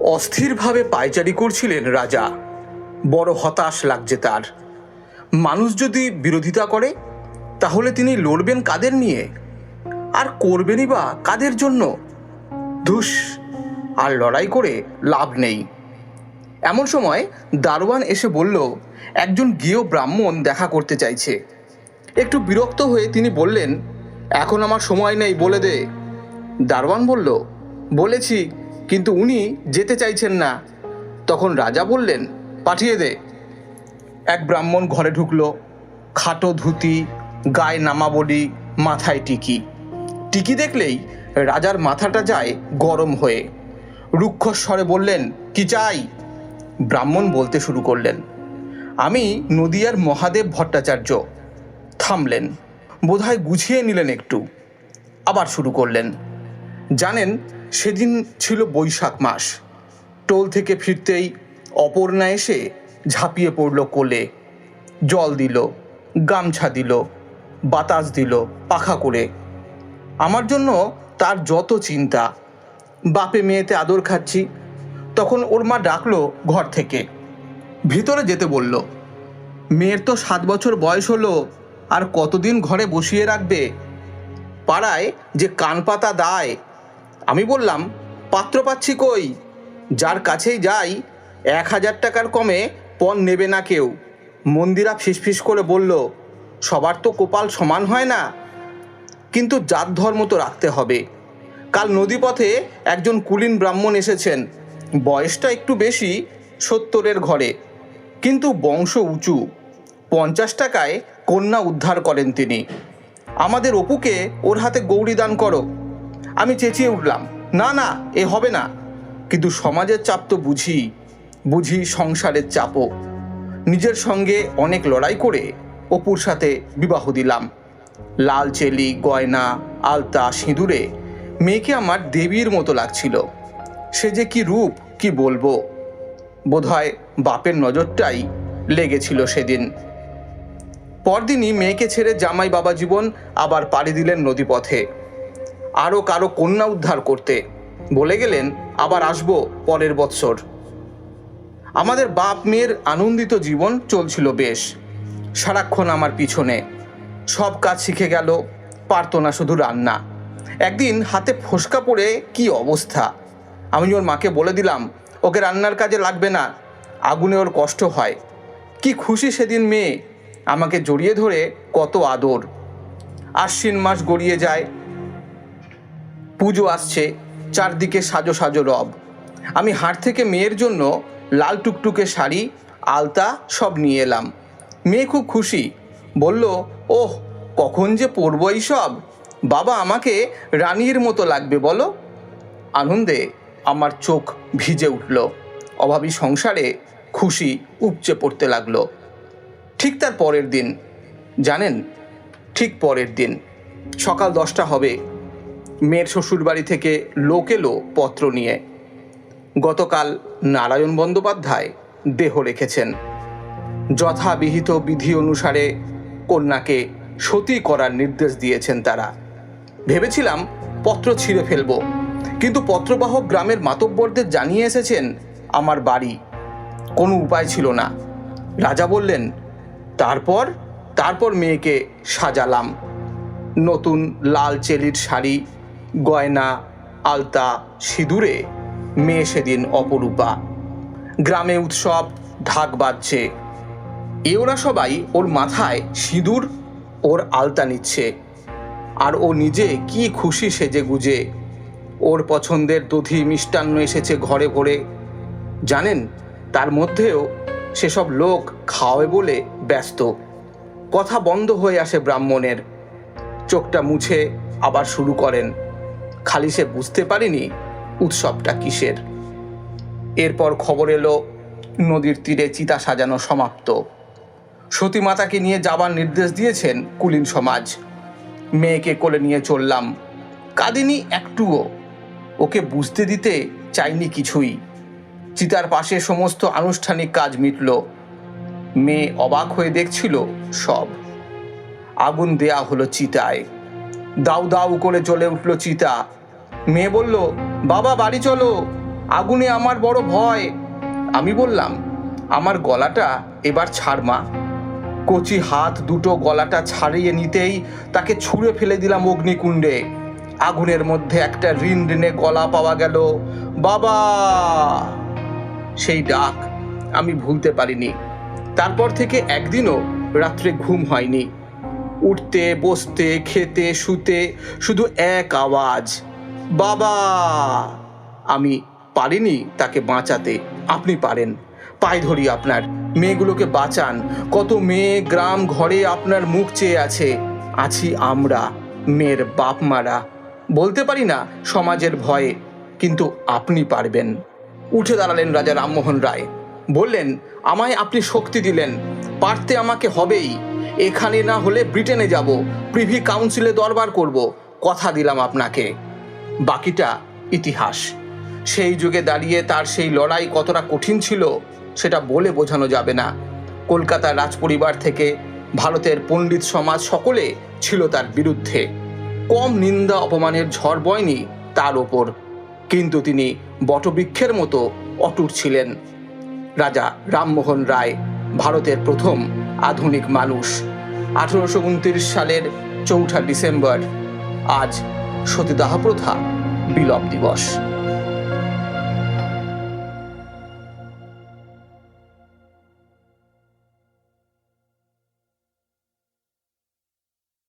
অস্থিরভাবে পায়চারি করছিলেন রাজা। বড় হতাশ লাগছে তার। মানুষ যদি বিরোধিতা করে, তাহলে তিনি লড়বেন কাদের নিয়ে? আর করবেনই বা কাদের জন্য? ধুস, আর লড়াই করে লাভ নেই। এমন সময় দারোয়ান এসে বলল, একজন গিয়েও ব্রাহ্মণ দেখা করতে চাইছে। একটু বিরক্ত হয়ে তিনি বললেন, এখন আমার সময় নেই বলে দে। দারোয়ান বলল, বলেছি কিন্তু উনি যেতে চাইছেন না। তখন রাজা বললেন, পাঠিয়ে দে। এক ব্রাহ্মণ ঘরে ঢুকলো। খাটো ধুতি, গায়ে নামাবলি মাথায় টিকি। টিকি দেখলেই রাজার মাথাটা যায় গরম হয়ে। রুক্ষস্বরে বললেন, কি চাই? ব্রাহ্মণ বলতে শুরু করলেন, আমি নদিয়ার মহাদেব ভট্টাচার্য। থামলেন, বোধহয় গুছিয়ে নিলেন একটু। আবার শুরু করলেন, জানেন সেদিন ছিল বৈশাখ মাস। টোল থেকে ফিরতেই অপর্ণা এসে ঝাঁপিয়ে পড়ল কোলে। জল দিল, গামছা দিল, বাতাস দিল পাখা করে। আমার জন্য তার যত চিন্তা। বাপে মেয়েতে আদর খাচ্ছি। তখন ওর মা ডাকলো ঘর থেকে। ভিতরে যেতে বলল, মেয়ের তো সাত বছর বয়স হলো, আর কতদিন ঘরে বসিয়ে রাখবে? পাড়ায় যে কানপাতা দায় আমি বললাম, পাত্র পাচ্ছি কই? যার কাছেই যাই, এক হাজার টাকার কমে পণ নেবে না কেউ। মন্দিরা ফিসফিস করে বলল, সবার তো কপাল সমান হয় না। কিন্তু জাত ধর্ম তো রাখতে হবে। কাল নদীপথে একজন কুলীন ব্রাহ্মণ এসেছেন। বয়সটা একটু বেশি, সত্তরের ঘরে। কিন্তু বংশ উঁচু। পঞ্চাশ টাকায় কন্যা উদ্ধার করেন তিনি। আমাদের অপুকে ওর হাতে গৌরী দান করো। আমি চেঁচিয়ে উঠলাম, না না, এ হবে না। কিন্তু সমাজের চাপ তো বুঝি বুঝি সংসারের চাপও। নিজের সঙ্গে অনেক লড়াই করে অপুর সাথে বিবাহ দিলাম। লাল চেলি, গয়না, আলতা, সিঁদুরে মেয়েকে আমার দেবীর মতো লাগছিল। সে যে কি রূপ, কি বলব? বোধহয় বাপের নজরটাই লেগেছিল সেদিন। পরদিনই মেয়েকে ছেড়ে জামাই বাবা জীবন আবার পাড়ি দিলেন নদীপথে। আরও কারও কন্যা উদ্ধার করতে। বলে গেলেন, আবার আসব পরের বৎসর। আমাদের বাপ মেয়ের আনন্দিত জীবন চলছিল বেশ। সারাক্ষণ আমার পিছনে। সব কাজ শিখে গেল, পারতো না শুধু রান্না। একদিন হাতে ফোসকা পড়ে কি অবস্থা? আমি ওর মাকে বলে দিলাম, ওকে রান্নার কাজে লাগবে না, আগুনে ওর কষ্ট হয়। কি খুশি সেদিন মেয়ে, আমাকে জড়িয়ে ধরে কত আদর। আশ্বিন মাস গড়িয়ে যায় পুজো আসছে, চারদিকে সাজো সাজো রব। আমি হাট থেকে মেয়ের জন্য লাল টুকটুকে শাড়ি, আলতা সব নিয়ে এলাম। মেয়ে খুব খুশি, বলল, ওহ, কখন যে পরবো সব বাবা আমাকে রানীর মতো লাগবে, বলো। আনন্দে আমার চোখ ভিজে উঠল। অভাবী সংসারে খুশি উপচে পড়তে লাগল। ঠিক তার পরের দিন, জানেন? ঠিক পরের দিন। সকাল দশটা হবে। মেয়ের শ্বশুরবাড়ি থেকে লোক এলো পত্র নিয়ে। গতকাল নারায়ণ বন্দ্যোপাধ্যায় দেহ রেখেছেন। যথাবিহিত বিধি অনুসারে কন্যাকে সতী করার নির্দেশ দিয়েছেন তারা। ভেবেছিলাম পত্র ছিঁড়ে ফেলব, কিন্তু পত্রবাহক গ্রামের মাতব্বরদের জানিয়ে এসেছেন, আমার বাড়ি কোনো উপায় ছিল না। রাজা বললেন, তারপর তারপর মেয়েকে সাজালাম। নতুন লাল চেলির শাড়ি গয়না, আলতা, সিঁদুরে মেয়ে সেদিন অপরূপা। গ্রামে উৎসব, ঢাক বাজছে। এ ওরা সবাই ওর মাথায় সিঁদুর, ওর আলতা নিচ্ছে। আর ও নিজে কি খুশি সেজে গুজে। ওর পছন্দের দধি মিষ্টান্ন এসেছে ঘরে ভরে জানেন, তার মধ্যেও সেসব লোক খাওয়াবে বলে ব্যস্ত। কথা বন্ধ হয়ে আসে ব্রাহ্মণের। চোখটা মুছে আবার শুরু করেন। খালি সে বুঝতে পারিনি উৎসবটা কিসের। এরপর খবর এলো, নদীর তীরে চিতা সাজানো সমাপ্ত। সতীমাতাকে নিয়ে যাবার নির্দেশ দিয়েছেন কুলীন সমাজ। মেয়েকে কোলে নিয়ে চললাম। কাঁদিনি একটুও। ওকে বুঝতে দিতে চাইনি কিছুই। চিতার পাশে সমস্ত আনুষ্ঠানিক কাজ মিটল। মেয়ে অবাক হয়ে দেখছিল সব। আগুন দেয়া হলো চিতায়। দাউ দাউ করে জ্বলে উঠল চিতা। মেয়ে বলল, বাবা, বাড়ি চলো। আগুনে আমার বড় ভয়। আমি বললাম, আমার গলাটা এবার ছাড় মা। কচি হাত দুটো গলাটা ছাড়িয়ে নিতেই তাকে ছুঁড়ে ফেলে দিলাম অগ্নিকুণ্ডে। আগুনের মধ্যে একটা ঋণ ঋণে গলা পাওয়া গেল। বাবা! সেই ডাক আমি ভুলতে পারিনি। তারপর থেকে একদিনও রাত্রে ঘুম হয়নি। উঠতে, বসতে, খেতে, শুতে, শুধু এক আওয়াজ, বাবা, আমি পারিনি তাকে বাঁচাতে, আপনি পারেন, পায়ে ধরি আপনার, মেয়েগুলোকে বাঁচান, কত মেয়ে গ্রাম ঘরে আপনার মুখ চেয়ে আছে, আছি আমরা, মেয়ের বাপ মারা, বলতে পারি না সমাজের ভয়ে, কিন্তু আপনি পারবেন। উঠে দাঁড়ালেন রাজা রামমোহন রায়, বললেন, আমায় আপনি শক্তি দিলেন, পারতে আমাকে হবেই এখানে না হলে ব্রিটেনে যাব, প্রিভি কাউন্সিলে দরবার করব, কথা দিলাম আপনাকে। বাকিটা ইতিহাস। সেই যুগে দাঁড়িয়ে তার সেই লড়াই কতটা কঠিন ছিল, সেটা বলে বোঝানো যাবে না। কলকাতার রাজপরিবার থেকে ভারতের পণ্ডিত সমাজ সকলে ছিল তার বিরুদ্ধে। কম নিন্দা, অপমানের ঝড় বয়নি তার ওপর। কিন্তু তিনি বটবৃক্ষের মতো অটুট ছিলেন। রাজা রামমোহন রায়, ভারতের প্রথম আধুনিক মানুষ। আঠারোশো সালের চৌঠা ডিসেম্বর আজ সতীদাহ প্রথা বিলব দিবস।